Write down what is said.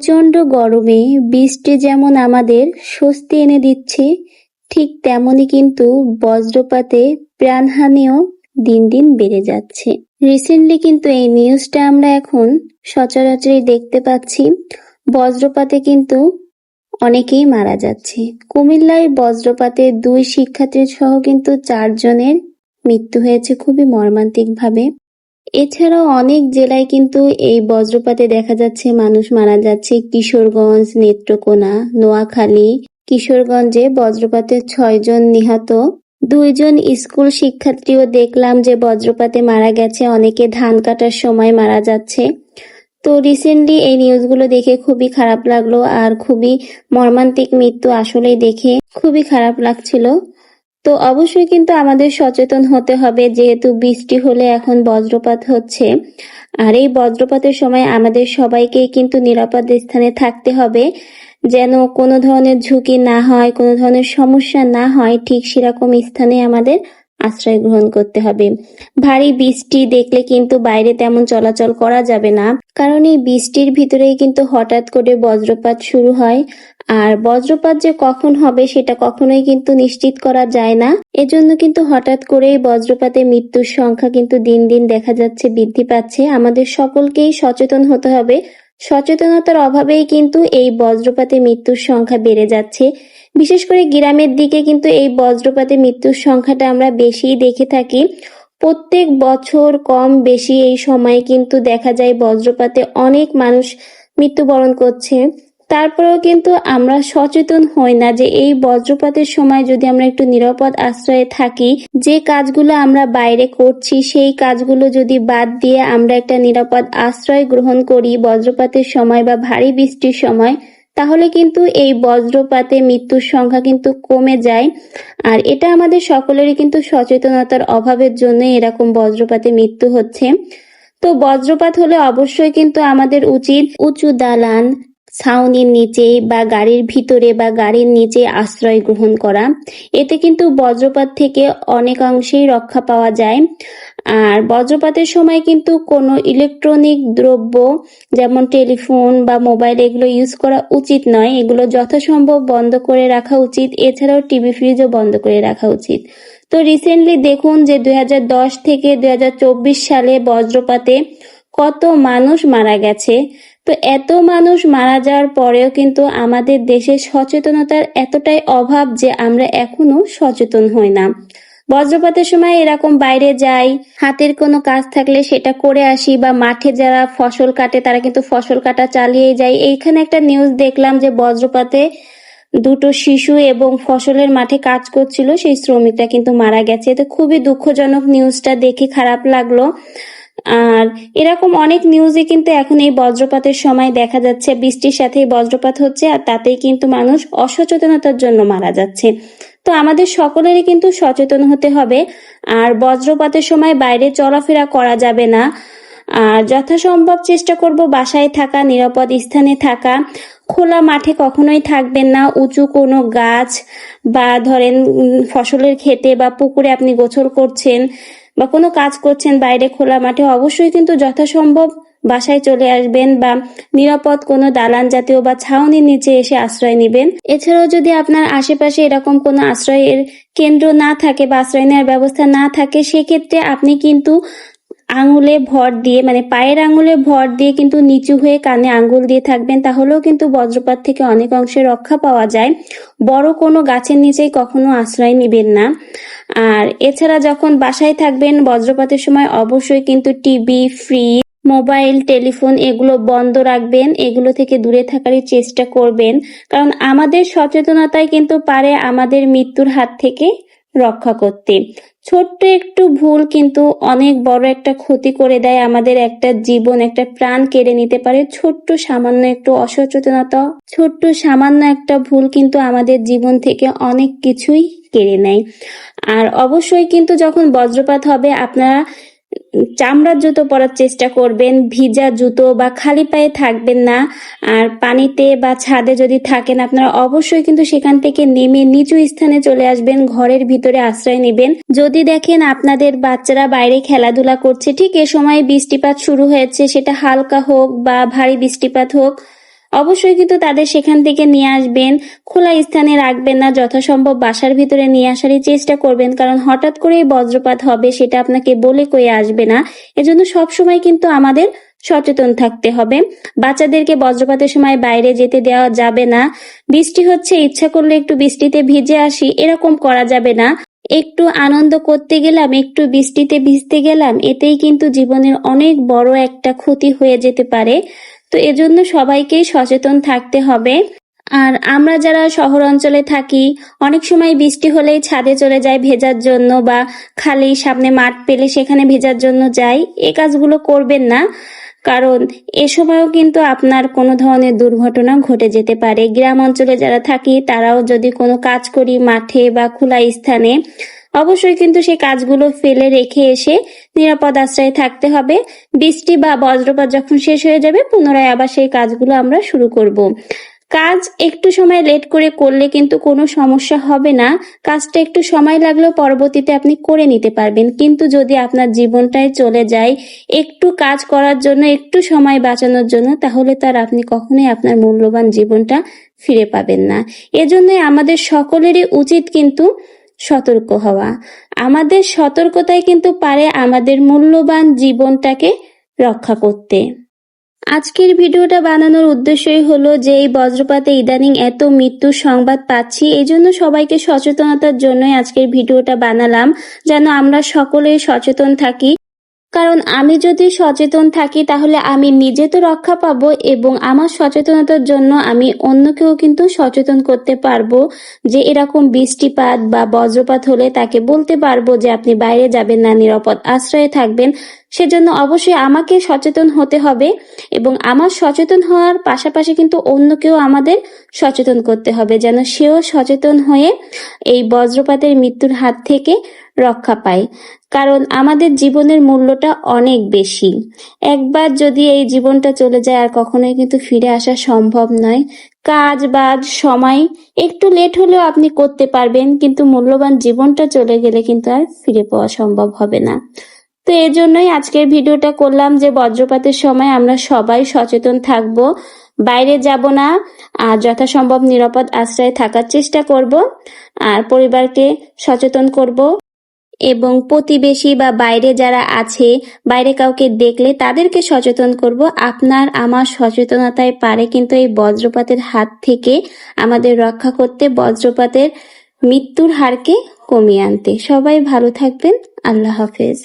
প্রচণ্ড গরমে বৃষ্টি যেমন আমাদের স্বস্তি এনে দিচ্ছে, ঠিক তেমনই কিন্তু বজ্রপাতে প্রাণহানিও দিন দিন বেড়ে যাচ্ছে। রিসেন্টলি কিন্তু এই নিউজটা আমরা এখন সচরাচরই দেখতে পাচ্ছি, বজ্রপাতে কিন্তু অনেকেই মারা যাচ্ছে। কুমিল্লায় বজ্রপাতে দুই শিক্ষার্থী সহ কিন্তু চারজনের মৃত্যু হয়েছে খুবই মর্মান্তিকভাবে। এছাড়াও অনেক জেলায় কিন্তু এই বজ্রপাতে দেখা যাচ্ছে মানুষ মারা যাচ্ছে। কিশোরগঞ্জ, নেত্রকোনা, নোয়াখালী, কিশোরগঞ্জে বজ্রপাতে ছয়জন নিহত। দুইজন স্কুল শিক্ষার্থীও দেখলাম যে বজ্রপাতে মারা গেছে। অনেকে ধান কাটার সময় মারা যাচ্ছে। তো রিসেন্টলি এই নিউজগুলো দেখে খুবই খারাপ লাগল আর খুবই মর্মান্তিক মৃত্যু আসলেই দেখে খুবই খারাপ লাগছিল। তো অবশ্যই কিন্তু আমাদের সচেতন হতে হবে, যেহেতু বৃষ্টি হলে এখন বজ্রপাত হচ্ছে। আর এই বজ্রপাতের সময় আমাদের সবাইকেই কিন্তু নিরাপদ স্থানে থাকতে হবে, যেন কোনো ধরনের ঝুঁকি না হয়, কোনো ধরনের সমস্যা না হয়, ঠিক সেরকম স্থানে আমাদের আশ্রয় গ্রহণ করতে হবে। ভারী বৃষ্টি দেখলে কিন্তু বাইরে তেমন চলাচল করা যাবে না। কারণ এই বৃষ্টির ভিতরেই কিন্তু হঠাৎ করে বজ্রপাত শুরু হয়। আর বজ্রপাত যে কখন হবে সেটা কখনোই কিন্তু নিশ্চিত করা যায় না। এজন্য কিন্তু হঠাৎ করেই বজ্রপাতে মৃত্যুর সংখ্যা কিন্তু দিন দিন দেখা যাচ্ছে বৃদ্ধি পাচ্ছে। আমাদের সকলকেই সচেতন হতে হবে সচেতনতার অভাবেই কিন্তু এই বজ্রপাতে মৃত্যুর সংখ্যা বেড়ে যাচ্ছে। বিশেষ করে গ্রামের দিকে কিন্তু এই বজ্রপাতে মৃত্যুর সংখ্যাটা আমরা বেশিই দেখে থাকি। প্রত্যেক বছর কম বেশি এই সময়ে কিন্তু দেখা যায় বজ্রপাতে অনেক মানুষ মৃত্যুবরণ করছে। তারপরেও কিন্তু আমরা সচেতন হই না যে এই বজ্রপাতের সময় যদি আমরা একটু নিরাপদ আশ্রয়ে থাকি, যে কাজগুলো আমরা বাইরে করছি, সেই কাজগুলো যদি বাদ দিয়ে আমরা একটা নিরাপদ আশ্রয় গ্রহণ করি বজ্রপাতের সময় বা ভারী বৃষ্টির সময়, তাহলে কিন্তু এই বজ্রপাতে মৃত্যুর সংখ্যা কিন্তু কমে যায়। আর এটা আমাদের সকলেরই কিন্তু সচেতনতার অভাবের জন্য এরকম বজ্রপাতে মৃত্যু হচ্ছে। তো বজ্রপাত হলে অবশ্যই কিন্তু আমাদের উচিত উঁচু দালান ছাউনির নিচে বা গাড়ির ভিতরে বা গাড়ির নিচে আশ্রয় গ্রহণ করা। এতে কিন্তু বজ্রপাত থেকে অনেকাংশেই রক্ষা পাওয়া যায়। আর বজ্রপাতের সময় কিন্তু কোনো ইলেকট্রনিক দ্রব্য যেমন টেলিফোন বা মোবাইল এগুলো ইউজ করা উচিত নয়। এগুলো যথাসম্ভব বন্ধ করে রাখা উচিত। এছাড়াও টিভি ফ্রিজও বন্ধ করে রাখা উচিত। তো রিসেন্টলি দেখুন যে দুই হাজার দশ থেকে দুই হাজার চব্বিশ সালে বজ্রপাতে কত মানুষ মারা গেছে। তো এত মানুষ মারা যাওয়ার পরেও কিন্তু আমাদের দেশে সচেতনতার এতটাই অভাব যে আমরা এখনও সচেতন হই না। বজ্রপাতের সময় এরকম বাইরে যাই, হাতের কোনো কাজ থাকলে সেটা করে আসি বা মাঠে যারা ফসল কাটে তারা কিন্তু ফসল কাটা চালিয়ে যায়। এইখানে একটা নিউজ দেখলাম যে বজ্রপাতে দুটো শিশু এবং ফসলের মাঠে কাজ করছিল, সেই শ্রমিকরা কিন্তু মারা গেছে। তো খুবই দুঃখজনক নিউজটা দেখে খারাপ লাগল। আর এরকম অনেক নিউজে কিন্তু এখন এই বজ্রপাতের সময় দেখা যাচ্ছে। বৃষ্টির সাথে বজ্রপাত হচ্ছে আর তাতেই কিন্তু মানুষ অসচেতনতার জন্য মারা যাচ্ছে। তো আমাদের সকলেরই কিন্তু সচেতন হতে হবে। আর বজ্রপাতের সময় বাইরে চলাফেরা করা যাবে না। আর যথাসম্ভব চেষ্টা করব বাসায় থাকা, নিরাপদ স্থানে থাকা। খোলা মাঠে কখনোই থাকবেন না। উঁচু কোনো গাছ বা ধরেন ফসলের খেতে বা পুকুরে আপনি গোছল করছেন। বা কোনো কাজ করছেন বাইরে খোলা মাঠে, অবশ্যই কিন্তু যথাসম্ভব বাসায় চলে আসবেন বা নিরাপদ কোনো দালান জাতীয় বা ছাউনির নিচে এসে আশ্রয় নেবেন। এছাড়াও যদি আপনার আশেপাশে এরকম কোনো আশ্রয়ের কেন্দ্র না থাকে বা আশ্রয় নেওয়ার ব্যবস্থা না থাকে, সেক্ষেত্রে আপনি কিন্তু আঙুলে ভর দিয়ে মানে পায়ের আঙুলে ভর দিয়ে কিন্তু নিচু হয়ে কানে আঙুল দিয়ে থাকবেন, তাহলেও কিন্তু বজ্রপাত থেকে অনেক অংশে রক্ষা পাওয়া যায়। বড় কোনো গাছের নিচেই কখনো আশ্রয় নেবেন না। আর এছাড়া যখন বাসায় থাকবেন, বজ্রপাতের সময় অবশ্যই কিন্তু টিভি, ফ্রিজ, মোবাইল, টেলিফোন এগুলো বন্ধ রাখবেন। এগুলো থেকে দূরে থাকারই চেষ্টা করবেন। কারণ আমাদের সচেতনতাই কিন্তু পারে আমাদের মৃত্যুর হাত থেকে। রক্ষা করতে। ছোট্ট একটু ভুল কিন্তু অনেক বড় একটা ক্ষতি করে দেয় আমাদের একটা জীবন, একটা প্রাণ কেড়ে নিতে পারে। ছোট্ট সামান্য একটু অসচেতনতা, ছোট্ট সামান্য একটা ভুল কিন্তু আমাদের জীবন থেকে অনেক কিছুই কেড়ে নেয়। আর অবশ্যই কিন্তু যখন বজ্রপাত হবে, আপনারা চামড়ার জুতো পরার চেষ্টা করবেন, ভিজা জুতো বা খালি পায়ে থাকবেন না। আর পানিতে বা ছাদে যদি থাকেন, আপনারা অবশ্যই কিন্তু সেখান থেকে নেমে নিচু স্থানে চলে আসবেন, ঘরের ভিতরে আশ্রয় নেবেন। যদি দেখেন আপনাদের বাচ্চারা বাইরে খেলাধুলা করছে, ঠিক এ সময় বৃষ্টিপাত শুরু হয়েছে, সেটা হালকা হোক বা ভারী বৃষ্টিপাত হোক অবশ্যই কিন্তু তাদের সেখান থেকে নিয়ে আসবেন, খোলা স্থানে রাখবেন না, যথাসম্ভব বাসার ভিতরে নিয়ে আসারই চেষ্টা করবেন, কারণ হঠাৎ করেই বজ্রপাত হবে সেটা আপনাকে বলে কয়ে আসবে না। এজন্য সবসময় কিন্তু আমাদের সচেতন থাকতে হবে। বাচ্চাদেরকে বজ্রপাতের সময় বাইরে যেতে দেওয়া যাবে না। বৃষ্টি হচ্ছে, ইচ্ছা করলে একটু বৃষ্টিতে ভিজে আসি, এরকম করা যাবে না। একটু আনন্দ করতে গেলাম, একটু বৃষ্টিতে ভিজতে গেলাম, এতেই কিন্তু জীবনের অনেক বড় একটা ক্ষতি হয়ে যেতে পারে। তো এজন্য সবাইকেই সচেতন থাকতে হবে। আর আমরা যারা শহর অঞ্চলে থাকি, অনেক সময় বৃষ্টি হলেই ছাদে চলে যায় ভেজার জন্য বা খালি সামনে মাঠ পেলে সেখানে ভেজার জন্য যাই। এ কাজগুলো করবেন না, কারণ এ সময়ও কিন্তু আপনার কোনো ধরনের দুর্ঘটনা ঘটে যেতে পারে। গ্রাম অঞ্চলে যারা থাকি, তারাও যদি কোনো কাজ করি মাঠে বা খোলা স্থানে অবশ্যই কিন্তু সেই কাজগুলো ফেলে রেখে এসে নিরাপদ আশ্রয়ে থাকতে হবে। বৃষ্টি বা বজ্রপাত যখন শেষ হয়ে যাবে, পুনরায় আবার সেই কাজগুলো আমরা শুরু করব। কাজ একটু সময় লেট করে করলে কিন্তু কোনো সমস্যা হবে না। কাজটা একটু সময় লাগলেও পরবর্তীতে আপনি করে নিতে পারবেন। কিন্তু যদি আপনার জীবনটাই চলে যায় একটু কাজ করার জন্য, একটু সময় বাঁচানোর জন্য, তাহলে তার আপনি কখনোই আপনার মূল্যবান জীবনটা ফিরে পাবেন না। এজন্যই আমাদের সকলেরই উচিত কিন্তু সতর্ক হওয়া। আমাদের সতর্কতাই কিন্তু পারে আমাদের মূল্যবান জীবনটাকে রক্ষা করতে। আজকের ভিডিওটা বানানোর উদ্দেশ্যই হলো যে এই বজ্রপাতে ইদানিং এত মৃত্যুর সংবাদ পাচ্ছি, এই জন্য সবাইকে সচেতনতার জন্যই আজকের ভিডিওটা বানালাম, যেন আমরা সকলেই সচেতন থাকি। কারণ আমি যদি সচেতন থাকি, তাহলে আমি নিজে তো রক্ষা পাবো এবং আমার সচেতনতার জন্য আমি অন্যকেও কিন্তু সচেতন করতে পারব। যে এরকম বৃষ্টিপাত বা বজ্রপাত হলে তাকে বলতে পারব যে আপনি বাইরে যাবেন না, নিরাপদ আশ্রয়ে থাকবেন। সেজন্য অবশ্যই আমাকে সচেতন হতে হবে এবং আমার সচেতন হওয়ার পাশাপাশি কিন্তু অন্যকেও আমাদের সচেতন করতে হবে যেন সেও সচেতন হয়ে এই বজ্রপাতের মৃত্যুর হাত থেকে রক্ষা পায়। কারণ আমাদের জীবনের মূল্যটা অনেক বেশি। একবার যদি এই জীবনটা চলে যায়, আর কখনোই কিন্তু ফিরে আসা সম্ভব নয়। কাজ, বাজ, সময়, একটু লেট হলেও আপনি করতে পারবেন, কিন্তু মূল্যবান জীবনটা চলে গেলে কিন্তু আর ফিরে পাওয়া সম্ভব হবে না। তো এই জন্যই আজকের ভিডিওটা করলাম যে বজ্রপাতের সময় আমরা সবাই সচেতন থাকব, বাইরে যাব না, আর যথাসম্ভব নিরাপদ আশ্রয়ে থাকার চেষ্টা করব, আর পরিবারকে সচেতন করব। এবং প্রতিবেশী বা বাইরে যারা আছে, বাইরে কাউকে দেখলে তাদেরকে সচেতন করব। আপনার আমার সচেতনতায় পারে কিন্তু এই বজ্রপাতের হাত থেকে আমাদের রক্ষা করতে বজ্রপাতের মৃত্যুর হারকে কমিয়ে আনতে। সবাই ভালো থাকবেন। আল্লাহ হাফেজ।